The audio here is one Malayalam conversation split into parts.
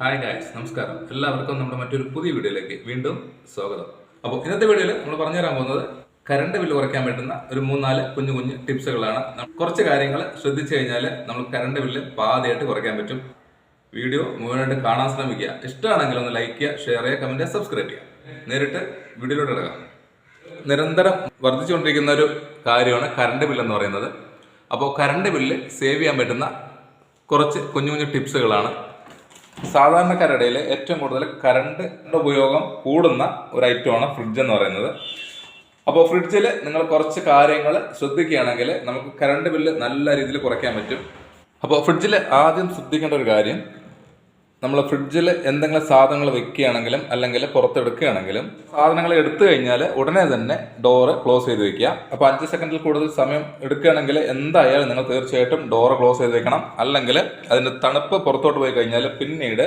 ഹായ് ഗായ്സ് നമസ്കാരം. എല്ലാവർക്കും നമ്മുടെ മറ്റൊരു പുതിയ വീഡിയോയിലേക്ക് വീണ്ടും സ്വാഗതം. അപ്പോൾ ഇന്നത്തെ വീഡിയോയിൽ നമ്മൾ പറഞ്ഞു തരാൻ പോകുന്നത് കറണ്ട് ബില്ല് കുറയ്ക്കാൻ പറ്റുന്ന ഒരു മൂന്നാൽ കുഞ്ഞു കുഞ്ഞു ടിപ്സുകളാണ് കുറച്ച് കാര്യങ്ങൾ ശ്രദ്ധിച്ചു കഴിഞ്ഞാൽ നമ്മൾ കറണ്ട് ബില്ല് പാതിയായിട്ട് കുറയ്ക്കാൻ പറ്റും. വീഡിയോ മുഴുവനായിട്ട് കാണാൻ ശ്രമിക്കുക. ഇഷ്ടമാണെങ്കിൽ ഒന്ന് ലൈക്ക് ചെയ്യുക ഷെയർ ചെയ്യുക കമന്റ് ചെയ്യുക സബ്സ്ക്രൈബ് ചെയ്യുക. നേരിട്ട് വീഡിയോയിലോട്ട് ഇടക്കാം നിരന്തരം വർദ്ധിച്ചുകൊണ്ടിരിക്കുന്ന ഒരു കാര്യമാണ് കറണ്ട് ബില്ല് എന്ന് പറയുന്നത്. അപ്പോൾ കറണ്ട് ബില്ല് സേവ് ചെയ്യാൻ പറ്റുന്ന കുറച്ച് കുഞ്ഞു കുഞ്ഞു ടിപ്സുകളാണ് സാധാരണക്കാരുടെ ഇടയിൽ ഏറ്റവും കൂടുതൽ കറണ്ട് ഉപയോഗം കൂടുന്ന ഒരു ഐറ്റമാണ് ഫ്രിഡ്ജ് എന്ന് പറയുന്നത്. അപ്പോൾ ഫ്രിഡ്ജിൽ നിങ്ങൾ കുറച്ച് കാര്യങ്ങൾ ശ്രദ്ധിക്കുകയാണെങ്കിൽ നമുക്ക് കറണ്ട് ബില്ല് നല്ല രീതിയിൽ കുറയ്ക്കാൻ പറ്റും. അപ്പോൾ ഫ്രിഡ്ജിൽ ആദ്യം ശ്രദ്ധിക്കേണ്ട ഒരു കാര്യം നമ്മൾ ഫ്രിഡ്ജിൽ എന്തെങ്കിലും സാധനങ്ങൾ വെക്കുകയാണെങ്കിലും അല്ലെങ്കിൽ പുറത്തെടുക്കുകയാണെങ്കിലും സാധനങ്ങൾ എടുത്തു കഴിഞ്ഞാൽ ഉടനെ തന്നെ ഡോറ് ക്ലോസ് ചെയ്ത് വെക്കുക. അപ്പോൾ അഞ്ച് സെക്കൻഡിൽ കൂടുതൽ സമയം എടുക്കുകയാണെങ്കിൽ എന്തായാലും നിങ്ങൾ തീർച്ചയായിട്ടും ഡോറ് ക്ലോസ് ചെയ്ത് വെക്കണം. അല്ലെങ്കിൽ അതിന്റെ തണുപ്പ് പുറത്തോട്ട് പോയി കഴിഞ്ഞാൽ പിന്നീട്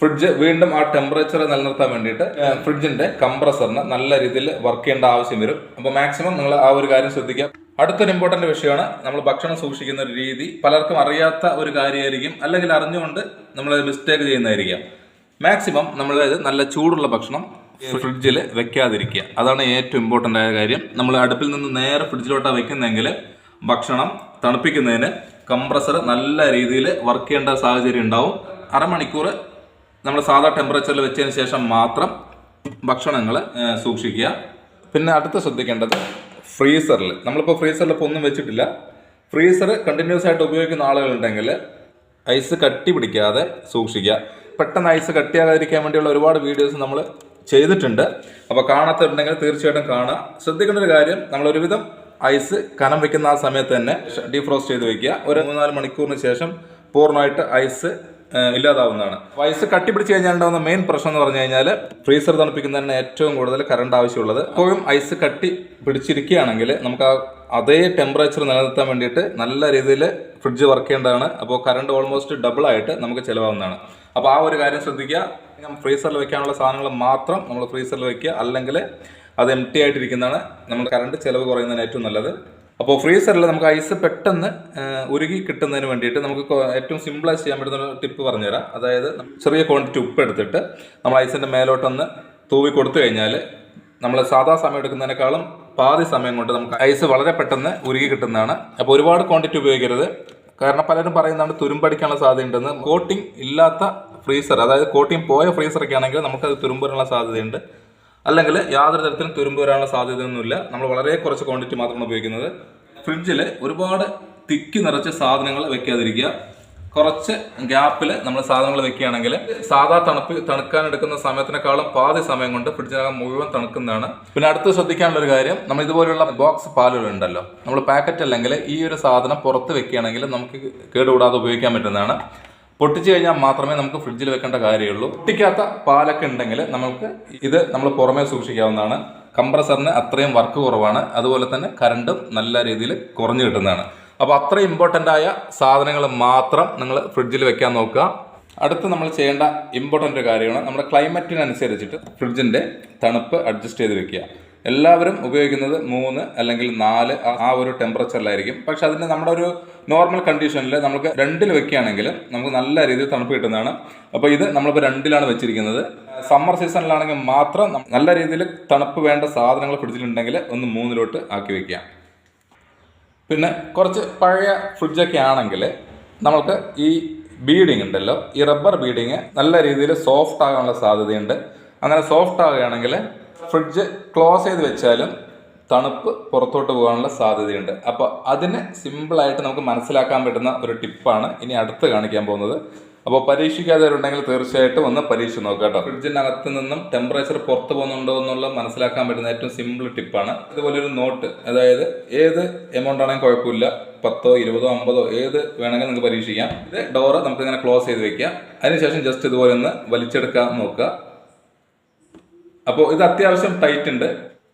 ഫ്രിഡ്ജ് വീണ്ടും ആ ടെമ്പറേച്ചർ നിലനിർത്താൻ വേണ്ടിയിട്ട് ഫ്രിഡ്ജിന്റെ കംപ്രസറിന് നല്ല രീതിയിൽ വർക്ക് ചെയ്യേണ്ട ആവശ്യം വരും. അപ്പോൾ മാക്സിമം നിങ്ങൾ ആ ഒരു കാര്യം ശ്രദ്ധിക്കുക. അടുത്തൊരു ഇമ്പോർട്ടന്റ് വിഷയമാണ് നമ്മൾ ഭക്ഷണം സൂക്ഷിക്കുന്ന ഒരു രീതി. പലർക്കും അറിയാത്ത ഒരു കാര്യമായിരിക്കും. അല്ലെങ്കിൽ അറിഞ്ഞുകൊണ്ട് നമ്മൾ മിസ്റ്റേക്ക് ചെയ്യുന്നതായിരിക്കാം. മാക്സിമം നമ്മൾ നല്ല ചൂടുള്ള ഭക്ഷണം ഫ്രിഡ്ജിൽ വെക്കാതിരിക്കുക. അതാണ് ഏറ്റവും ഇമ്പോർട്ടന്റ് ആയ കാര്യം. നമ്മൾ അടുപ്പിൽ നിന്ന് നേരെ ഫ്രിഡ്ജിലോട്ടാണ് വെക്കുന്നതെങ്കിൽ ഭക്ഷണം തണുപ്പിക്കുന്നതിന് കംപ്രസർ നല്ല രീതിയിൽ വർക്ക് ചെയ്യേണ്ട സാഹചര്യം ഉണ്ടാവും. അരമണിക്കൂർ നമ്മൾ സാധാ ടെമ്പറേച്ചറിൽ വെച്ചതിന് ശേഷം മാത്രം ഭക്ഷണങ്ങൾ സൂക്ഷിക്കുക. പിന്നെ അടുത്ത് ശ്രദ്ധിക്കേണ്ടത് ഫ്രീസറിൽ നമ്മളിപ്പോൾ ഫ്രീസറിൽ ഇപ്പോൾ ഒന്നും വെച്ചിട്ടില്ല. ഫ്രീസർ കണ്ടിന്യൂസ് ആയിട്ട് ഉപയോഗിക്കുന്ന ആളുകളുണ്ടെങ്കിൽ ഐസ് കട്ടി പിടിക്കാതെ സൂക്ഷിക്കുക. പെട്ടെന്ന് ഐസ് കട്ടിയാകാതിരിക്കാൻ വേണ്ടിയുള്ള ഒരുപാട് വീഡിയോസ് നമ്മൾ ചെയ്തിട്ടുണ്ട്. അപ്പോൾ കാണാത്തുണ്ടെങ്കിൽ തീർച്ചയായിട്ടും കാണുക. ശ്രദ്ധിക്കേണ്ട ഒരു കാര്യം നമ്മൾ ഒരുവിധം ഐസ് കനം വെക്കുന്ന ആ സമയത്ത് തന്നെ ഡീഫ്രോസ്റ്റ് ചെയ്ത് വെക്കുക. ഒരു മൂന്നാൽ മണിക്കൂറിന് ശേഷം പൂർണമായിട്ട് ഐസ് ഇല്ലാതാവുന്നതാണ്. വയസ്സ് കട്ടിപ്പിടിച്ച് കഴിഞ്ഞാൽ ഉണ്ടാകുന്ന മെയിൻ പ്രശ്നം എന്ന് പറഞ്ഞു കഴിഞ്ഞാൽ ഫ്രീസർ തണുപ്പിക്കുന്നതിന് ഏറ്റവും കൂടുതൽ കറണ്ട് ആവശ്യമുള്ളത്. എപ്പോഴും ഐസ് കട്ടി പിടിച്ചിരിക്കുകയാണെങ്കിൽ നമുക്ക് ആ അതേ ടെമ്പറേച്ചർ നിലനിർത്താൻ വേണ്ടിയിട്ട് നല്ല രീതിയിൽ ഫ്രിഡ്ജ് വർക്ക് ചെയ്യേണ്ടതാണ്. അപ്പോൾ കറണ്ട് ഓൾമോസ്റ്റ് ഡബിൾ ആയിട്ട് നമുക്ക് ചിലവാകുന്നതാണ്. അപ്പോൾ ആ ഒരു കാര്യം ശ്രദ്ധിക്കുക. ഫ്രീസറിൽ വെക്കാനുള്ള സാധനങ്ങൾ മാത്രം നമ്മൾ ഫ്രീസറിൽ വെക്കുക. അല്ലെങ്കിൽ അത് എം ടി ആയിട്ടിരിക്കുന്നതാണ് നമ്മൾ കറണ്ട് ചിലവ് കുറയുന്നതിന് ഏറ്റവും നല്ലത്. അപ്പോൾ ഫ്രീസറിൽ നമുക്ക് ഐസ് പെട്ടെന്ന് ഉരുകി കിട്ടുന്നതിന് വേണ്ടിയിട്ട് നമുക്ക് ഏറ്റവും സിമ്പിളായി ചെയ്യാൻ പറ്റുന്ന ഒരു ടിപ്പ് പറഞ്ഞുതരാം. അതായത് ചെറിയ ക്വാണ്ടിറ്റി ഉപ്പ് എടുത്തിട്ട് നമ്മൾ ഐസിന്റെ മേലോട്ടൊന്ന് തൂവി കൊടുത്തു കഴിഞ്ഞാൽ നമ്മൾ സാധാ സമയം എടുക്കുന്നതിനേക്കാളും പാതി സമയം കൊണ്ട് നമുക്ക് ഐസ് വളരെ പെട്ടെന്ന് ഉരുകി കിട്ടുന്നതാണ്. അപ്പോൾ ഒരുപാട് ക്വാണ്ടിറ്റി ഉപയോഗിക്കരുത്. കാരണം പലരും പറയുന്നതാണ് തുരുമ്പടിക്കാനുള്ള സാധ്യതയുണ്ടെന്ന്. കോട്ടിംഗ് ഇല്ലാത്ത ഫ്രീസർ അതായത് കോട്ടിംഗ് പോയ ഫ്രീസറൊക്കെ ആണെങ്കിൽ നമുക്കത് തുരുമ്പിനുള്ള സാധ്യതയുണ്ട്. അല്ലെങ്കിൽ യാതൊരു തരത്തിലും തുരുമ്പ് വരാനുള്ള സാധ്യതയൊന്നുമില്ല. നമ്മൾ വളരെ കുറച്ച് ക്വാണ്ടിറ്റി മാത്രമാണ് ഉപയോഗിക്കുന്നത്. ഫ്രിഡ്ജിൽ ഒരുപാട് തിക്കി നിറച്ച് സാധനങ്ങൾ വെക്കാതിരിക്കുക. കുറച്ച് ഗ്യാപ്പിൽ നമ്മൾ സാധനങ്ങൾ വെക്കുകയാണെങ്കിൽ സാധാ തണുപ്പ് തണുക്കാൻ എടുക്കുന്ന സമയത്തിനേക്കാളും പാതി സമയം കൊണ്ട് ഫ്രിഡ്ജിനകം മുഴുവൻ തണുക്കുന്നതാണ്. പിന്നെ അടുത്ത് ശ്രദ്ധിക്കാനുള്ള ഒരു കാര്യം നമ്മൾ ഇതുപോലെയുള്ള ബോക്സ് പാലുകളുണ്ടല്ലോ നമ്മൾ പാക്കറ്റ് അല്ലെങ്കിൽ ഈ ഒരു സാധനം പുറത്ത് വെക്കുകയാണെങ്കിൽ നമുക്ക് കേടുകൂടാതെ ഉപയോഗിക്കാൻ പറ്റുന്നതാണ്. പൊട്ടിച്ചു കഴിഞ്ഞാൽ മാത്രമേ നമുക്ക് ഫ്രിഡ്ജിൽ വെക്കേണ്ട കാര്യമുള്ളൂ. പൊട്ടിക്കാത്ത പാലൊക്കെ ഉണ്ടെങ്കിൽ നമുക്ക് ഇത് നമ്മൾ പുറമേ സൂക്ഷിക്കാവുന്നതാണ്. കംപ്രസറിന് അത്രയും വർക്ക് കുറവാണ്. അതുപോലെ തന്നെ കറണ്ടും നല്ല രീതിയിൽ കുറഞ്ഞു കിട്ടുന്നതാണ്. അപ്പോൾ അത്ര ഇമ്പോർട്ടന്റ് ആയ സാധനങ്ങൾ മാത്രം നിങ്ങൾ ഫ്രിഡ്ജിൽ വെക്കാൻ നോക്കുക. അടുത്ത് നമ്മൾ ചെയ്യേണ്ട ഇമ്പോർട്ടന്റ് കാര്യമാണ്. നമ്മുടെ ക്ലൈമറ്റിനനുസരിച്ചിട്ട് ഫ്രിഡ്ജിന്റെ തണുപ്പ് അഡ്ജസ്റ്റ് ചെയ്ത് വെക്കുക. എല്ലാവരും ഉപയോഗിക്കുന്നത് മൂന്ന് അല്ലെങ്കിൽ നാല് ആ ഒരു ടെമ്പറേച്ചറിലായിരിക്കും പക്ഷെ അതിന് നമ്മുടെ ഒരു നോർമൽ കണ്ടീഷനിൽ നമുക്ക് രണ്ടിൽ വെക്കുകയാണെങ്കിൽ നമുക്ക് നല്ല രീതിയിൽ തണുപ്പ് കിട്ടുന്നതാണ്. അപ്പോൾ ഇത് നമ്മളിപ്പോൾ രണ്ടിലാണ് വെച്ചിരിക്കുന്നത്. സമ്മർ സീസണിലാണെങ്കിൽ മാത്രം നല്ല രീതിയിൽ തണുപ്പ് വേണ്ട സാധനങ്ങൾ പിടിച്ചിട്ടുണ്ടെങ്കിൽ ഒന്ന് മൂന്നിലോട്ട് ആക്കി വെക്കുക. പിന്നെ കുറച്ച് പഴയ ഫ്രിഡ്ജൊക്കെ ആണെങ്കിൽ നമുക്ക് ഈ ബീഡിങ് ഉണ്ടല്ലോ ഈ റബ്ബർ ബീഡിങ് നല്ല രീതിയിൽ സോഫ്റ്റ് ആകാനുള്ള സാധ്യതയുണ്ട്. അങ്ങനെ സോഫ്റ്റ് ആവുകയാണെങ്കിൽ ഫ്രിഡ്ജ് ക്ലോസ് ചെയ്ത് വെച്ചാലും തണുപ്പ് പുറത്തോട്ട് പോകാനുള്ള സാധ്യതയുണ്ട്. അപ്പോൾ അതിന് സിമ്പിളായിട്ട് നമുക്ക് മനസ്സിലാക്കാൻ പറ്റുന്ന ഒരു ടിപ്പാണ് ഇനി അടുത്ത് കാണിക്കാൻ പോകുന്നത്. അപ്പോൾ പരീക്ഷിക്കാത്തവരുണ്ടെങ്കിൽ തീർച്ചയായിട്ടും ഒന്ന് പരീക്ഷിച്ച് നോക്കുക കേട്ടോ. ഫ്രിഡ്ജിനകത്ത് നിന്നും ടെമ്പറേച്ചർ പുറത്ത് പോകുന്നുണ്ടോ എന്നുള്ള മനസ്സിലാക്കാൻ പറ്റുന്ന ഏറ്റവും സിമ്പിൾ ടിപ്പാണ് ഇതുപോലെ ഒരു നോട്ട് അതായത് ഏത് എമൗണ്ട് ആണെങ്കിലും കുഴപ്പമില്ല. പത്തോ ഇരുപതോ അമ്പതോ ഏത് വേണമെങ്കിൽ നിങ്ങൾക്ക് പരീക്ഷിക്കാം. ഇത് ഡോറ് നമുക്ക് ഇങ്ങനെ ക്ലോസ് ചെയ്ത് വെക്കാം. അതിനുശേഷം ജസ്റ്റ് ഇതുപോലെ ഒന്ന് വലിച്ചെടുക്കാൻ നോക്കുക. അപ്പോൾ ഇത് അത്യാവശ്യം ടൈറ്റ് ഉണ്ട്.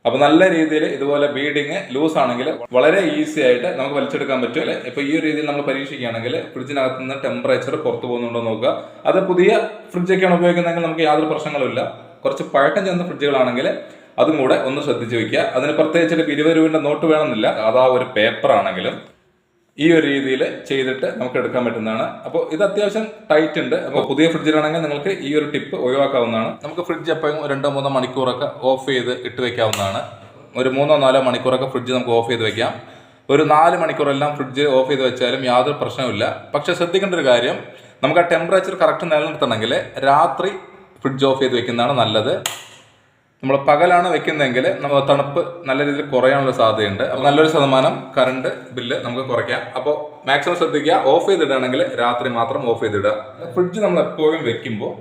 അപ്പോൾ നല്ല രീതിയിൽ ഇതുപോലെ ബീഡിങ് ലൂസ് ആണെങ്കിൽ വളരെ ഈസി ആയിട്ട് നമുക്ക് വലിച്ചെടുക്കാൻ പറ്റും അല്ലെ? ഇപ്പോൾ ഈ ഒരു രീതിയിൽ നമ്മൾ പരീക്ഷിക്കുകയാണെങ്കിൽ ഫ്രിഡ്ജിനകത്ത് നിന്ന് ടെമ്പറേച്ചർ പുറത്തു പോകുന്നുണ്ടോ നോക്കുക. അത് പുതിയ ഫ്രിഡ്ജൊക്കെയാണ് ഉപയോഗിക്കുന്നതെങ്കിൽ നമുക്ക് യാതൊരു പ്രശ്നങ്ങളുമില്ല കുറച്ച് പഴക്കം ചെന്ന ഫ്രിഡ്ജുകളാണെങ്കിൽ അതും കൂടെ ഒന്ന് ശ്രദ്ധിച്ച് വെക്കുക. അതിന് പ്രത്യേകിച്ച് ഒരു ഇരുപത് നോട്ട് വേണമെന്നില്ല. അതാ ഒരു പേപ്പർ ആണെങ്കിലും ഈ ഒരു രീതിയിൽ ചെയ്തിട്ട് നമുക്ക് എടുക്കാൻ പറ്റുന്നതാണ്. അപ്പോൾ ഇത് അത്യാവശ്യം ടൈറ്റ് ഉണ്ട്. അപ്പോൾ പുതിയ ഫ്രിഡ്ജിലാണെങ്കിൽ നിങ്ങൾക്ക് ഈ ഒരു ടിപ്പ് ഒഴിവാക്കാവുന്നതാണ്. നമുക്ക് ഫ്രിഡ്ജ് എപ്പോഴും രണ്ടോ മൂന്നോ മണിക്കൂറൊക്കെ ഓഫ് ചെയ്ത് ഇട്ട് വെക്കാവുന്നതാണ്. ഒരു മൂന്നോ നാലോ മണിക്കൂറൊക്കെ ഫ്രിഡ്ജ് നമുക്ക് ഓഫ് ചെയ്ത് വെക്കാം. ഒരു നാല് മണിക്കൂറെല്ലാം ഫ്രിഡ്ജ് ഓഫ് ചെയ്ത് വെച്ചാലും യാതൊരു പ്രശ്നവുമില്ല. പക്ഷെ ശ്രദ്ധിക്കേണ്ട ഒരു കാര്യം നമുക്ക് ആ ടെമ്പറേച്ചർ കറക്റ്റ് നിലനിർത്തണമെങ്കിൽ രാത്രി ഫ്രിഡ്ജ് ഓഫ് ചെയ്ത് വെക്കുന്നതാണ് നല്ലത്. നമ്മൾ പകലാണ് വെക്കുന്നതെങ്കിൽ നമ്മൾ തണുപ്പ് നല്ല രീതിയിൽ കുറയാനുള്ള സാധ്യതയുണ്ട്. അപ്പോൾ നല്ലൊരു ശതമാനം കറണ്ട് ബില്ല് നമുക്ക് കുറയ്ക്കാം. അപ്പോൾ മാക്സിമം ശ്രദ്ധിക്കുക. ഓഫ് ചെയ്തിടുകയാണെങ്കിൽ രാത്രി മാത്രം ഓഫ് ചെയ്തിടുക. ഫ്രിഡ്ജ് നമ്മൾ എപ്പോഴും വെക്കുമ്പോൾ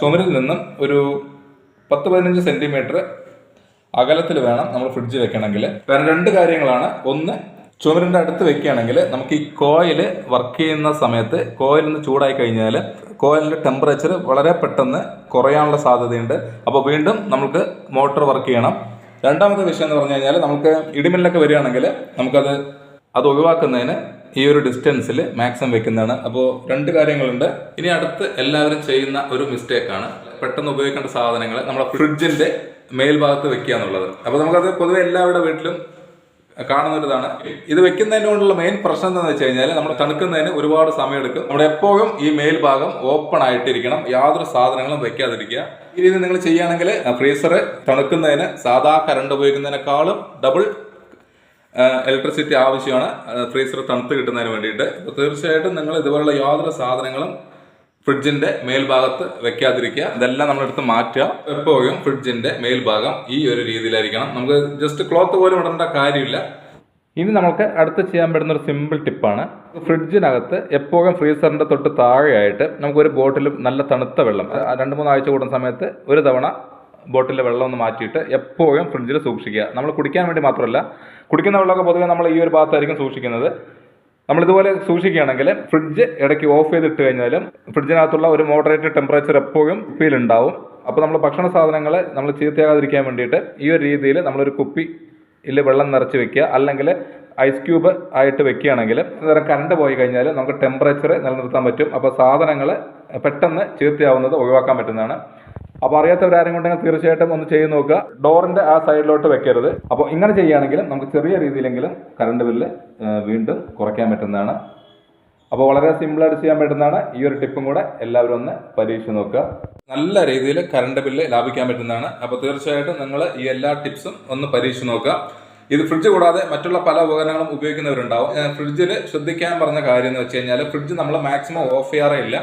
ചുമരിൽ നിന്നും ഒരു പത്ത് പതിനഞ്ച് സെന്റിമീറ്റർ അകലത്തിൽ വേണം നമ്മൾ ഫ്രിഡ്ജ് വെക്കണമെങ്കിൽ വേറെ രണ്ട് കാര്യങ്ങളാണ്. ഒന്ന് ചുമരിന്റെ അടുത്ത് വെക്കുകയാണെങ്കിൽ നമുക്ക് ഈ കോയിൽ വർക്ക് ചെയ്യുന്ന സമയത്ത് കോയിൽ ഒന്ന് ചൂടായി കഴിഞ്ഞാൽ കോയിലിന്റെ ടെമ്പറേച്ചർ വളരെ പെട്ടെന്ന് കുറയാനുള്ള സാധ്യതയുണ്ട്. അപ്പോൾ വീണ്ടും നമുക്ക് മോട്ടോർ വർക്ക് ചെയ്യണം. രണ്ടാമത്തെ വിഷയം എന്ന് പറഞ്ഞു കഴിഞ്ഞാൽ നമുക്ക് ഇടിമിന്നലൊക്കെ വരികയാണെങ്കിൽ നമുക്കത് അത് ഒഴിവാക്കുന്നതിന് ഈ ഒരു ഡിസ്റ്റൻസിൽ മാക്സിമം വെക്കുന്നതാണ്. അപ്പോൾ രണ്ട് കാര്യങ്ങളുണ്ട്. ഇനി അടുത്ത് എല്ലാവരും ചെയ്യുന്ന ഒരു മിസ്റ്റേക്കാണ് പെട്ടെന്ന് ഉപയോഗിക്കേണ്ട സാധനങ്ങൾ നമ്മുടെ ഫ്രിഡ്ജിന്റെ മേൽഭാഗത്ത് വെക്കുക എന്നുള്ളത്. അപ്പോൾ നമുക്കത് പൊതുവെ എല്ലാവരുടെ വീട്ടിലും കാണുന്ന ഒരു ഇത് വെക്കുന്നതിന് കൊണ്ടുള്ള മെയിൻ പ്രശ്നം എന്താണെന്ന് വെച്ച് കഴിഞ്ഞാൽ നമ്മൾ തണുക്കുന്നതിന് ഒരുപാട് സമയമെടുക്കും. നമ്മുടെ എപ്പോഴും ഈ മേൽഭാഗം ഓപ്പൺ ആയിട്ടിരിക്കണം. യാതൊരു സാധനങ്ങളും വെക്കാതിരിക്കുക. ഈ രീതി നിങ്ങൾ ചെയ്യുകയാണെങ്കിൽ ഫ്രീസർ തണുക്കുന്നതിന് സാധാ കറണ്ട് ഉപയോഗിക്കുന്നതിനേക്കാളും ഡബിൾ ഇലക്ട്രിസിറ്റി ആവശ്യമാണ്. ഫ്രീസർ തണുത്ത് കിട്ടുന്നതിന് വേണ്ടിയിട്ട്. തീർച്ചയായിട്ടും നിങ്ങൾ ഇതുപോലുള്ള യാതൊരു സാധനങ്ങളും ഫ്രിഡ്ജിന്റെ മേൽഭാഗത്ത് വെക്കാതിരിക്കുക. ഇതെല്ലാം നമ്മളെടുത്ത് മാറ്റുക. എപ്പോഴും ഫ്രിഡ്ജിന്റെ മേൽഭാഗം ഈ ഒരു രീതിയിലായിരിക്കണം. നമുക്ക് ജസ്റ്റ് ക്ലോത്ത് പോലും ഇടേണ്ട കാര്യമില്ല. ഇനി നമുക്ക് അടുത്ത് ചെയ്യാൻ പറ്റുന്ന ഒരു സിമ്പിൾ ടിപ്പാണ് ഫ്രിഡ്ജിനകത്ത് എപ്പോഴും ഫ്രീസറിന്റെ തൊട്ട് താഴെയായിട്ട് നമുക്ക് ഒരു ബോട്ടിൽ നല്ല തണുത്ത വെള്ളം രണ്ട് മൂന്ന് ആഴ്ച കൂടുന്ന സമയത്ത് ഒരു തവണ ബോട്ടിലെ വെള്ളം ഒന്ന് മാറ്റിയിട്ട് എപ്പോഴും ഫ്രിഡ്ജിൽ സൂക്ഷിക്കുക. നമ്മൾ കുടിക്കാൻ വേണ്ടി മാത്രമല്ല കുടിക്കുന്ന വെള്ളമൊക്കെ പൊതുവെ നമ്മൾ ഈ ഒരു ഭാഗത്തായിരിക്കും സൂക്ഷിക്കുന്നത്. നമ്മൾ ഇതുപോലെ സൂക്ഷിക്കുകയാണെങ്കിൽ ഫ്രിഡ്ജ് ഇടയ്ക്ക് ഓഫ് ചെയ്തിട്ട് കഴിഞ്ഞാലും ഫ്രിഡ്ജിനകത്തുള്ള ഒരു മോഡറേറ്റ് ടെമ്പറേച്ചർ എപ്പോഴും ഫീൽ ഉണ്ടാവും. അപ്പോൾ നമ്മൾ ഭക്ഷണ സാധനങ്ങൾ നമ്മൾ ചീത്തയാകാതിരിക്കാൻ വേണ്ടിയിട്ട് ഈ ഒരു രീതിയിൽ നമ്മളൊരു കുപ്പി ഇല്ല വെള്ളം നിറച്ച് വെക്കുക. അല്ലെങ്കിൽ ഐസ് ക്യൂബ് ആയിട്ട് വെക്കുകയാണെങ്കിൽ നേരം കറണ്ട് പോയി കഴിഞ്ഞാൽ നമുക്ക് ടെമ്പറേച്ചർ നിലനിർത്താൻ പറ്റും. അപ്പോൾ സാധനങ്ങൾ പെട്ടെന്ന് ചീത്തയാവുന്നത് ഒഴിവാക്കാൻ പറ്റുന്നതാണ്. അപ്പോൾ അറിയാത്തവരാരും കൊണ്ടെങ്കിൽ തീർച്ചയായിട്ടും ഒന്ന് ചെയ്ത് നോക്കുക. ഡോറിന്റെ ആ സൈഡിലോട്ട് വെക്കരുത്. അപ്പോൾ ഇങ്ങനെ ചെയ്യുകയാണെങ്കിൽ നമുക്ക് ചെറിയ രീതിയിലെങ്കിലും കറണ്ട് ബില്ല് വീണ്ടും കുറയ്ക്കാൻ പറ്റുന്നതാണ്. അപ്പോൾ വളരെ സിമ്പിളായിട്ട് ചെയ്യാൻ പറ്റുന്നതാണ്. ഈ ഒരു ടിപ്പും കൂടെ എല്ലാവരും ഒന്ന് പരീക്ഷിച്ച് നോക്കുക. നല്ല രീതിയിൽ കറണ്ട് ബില്ല് ലാഭിക്കാൻ പറ്റുന്നതാണ്. അപ്പോൾ തീർച്ചയായിട്ടും നിങ്ങൾ ഈ എല്ലാ ടിപ്സും ഒന്ന് പരീക്ഷിച്ച് നോക്കുക. ഇത് ഫ്രിഡ്ജ് കൂടാതെ മറ്റുള്ള പല ഉപകരണങ്ങളും ഉപയോഗിക്കുന്നവരുണ്ടാവും. ഫ്രിഡ്ജിൽ ശ്രദ്ധിക്കാൻ പറഞ്ഞ കാര്യം എന്ന് വെച്ച് കഴിഞ്ഞാൽ ഫ്രിഡ്ജ് നമ്മൾ മാക്സിമം ഓഫ് ചെയ്യാറേ ഇല്ല.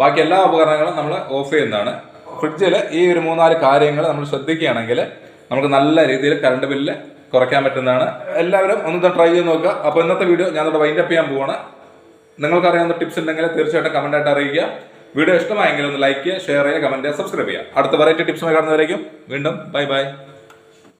ബാക്കി എല്ലാ ഉപകരണങ്ങളും നമ്മൾ ഓഫ് ചെയ്യുന്നതാണ്. ഫ്രിഡ്ജിൽ ഈ ഒരു മൂന്നാൽ കാര്യങ്ങൾ നമ്മൾ ശ്രദ്ധിക്കുകയാണെങ്കിൽ നമുക്ക് നല്ല രീതിയിൽ കറണ്ട് ബില്ല് കുറയ്ക്കാൻ പറ്റുന്നതാണ്. എല്ലാവരും ഒന്ന് ട്രൈ ചെയ്ത് നോക്കുക. അപ്പോൾ ഇന്നത്തെ വീഡിയോ ഞാൻ ഇവിടെ വൈൻഡപ്പ് ചെയ്യാൻ പോവാണ്. നിങ്ങൾക്ക് അറിയാവുന്ന ടിപ്സ് ഉണ്ടെങ്കിൽ തീർച്ചയായിട്ടും കമന്റ് ആയിട്ട് അറിയിക്കുക. വീഡിയോ ഇഷ്ടമായെങ്കിൽ ഒന്ന് ലൈക്ക് ചെയ്യുക ഷെയർ ചെയ്യുക കമന്റ് ചെയ്യുക സബ്സ്ക്രൈബ് ചെയ്യുക. അടുത്ത വെറൈറ്റി ടിപ്സുമായി കാണുന്നവരേക്കും വീണ്ടും ബൈ ബൈ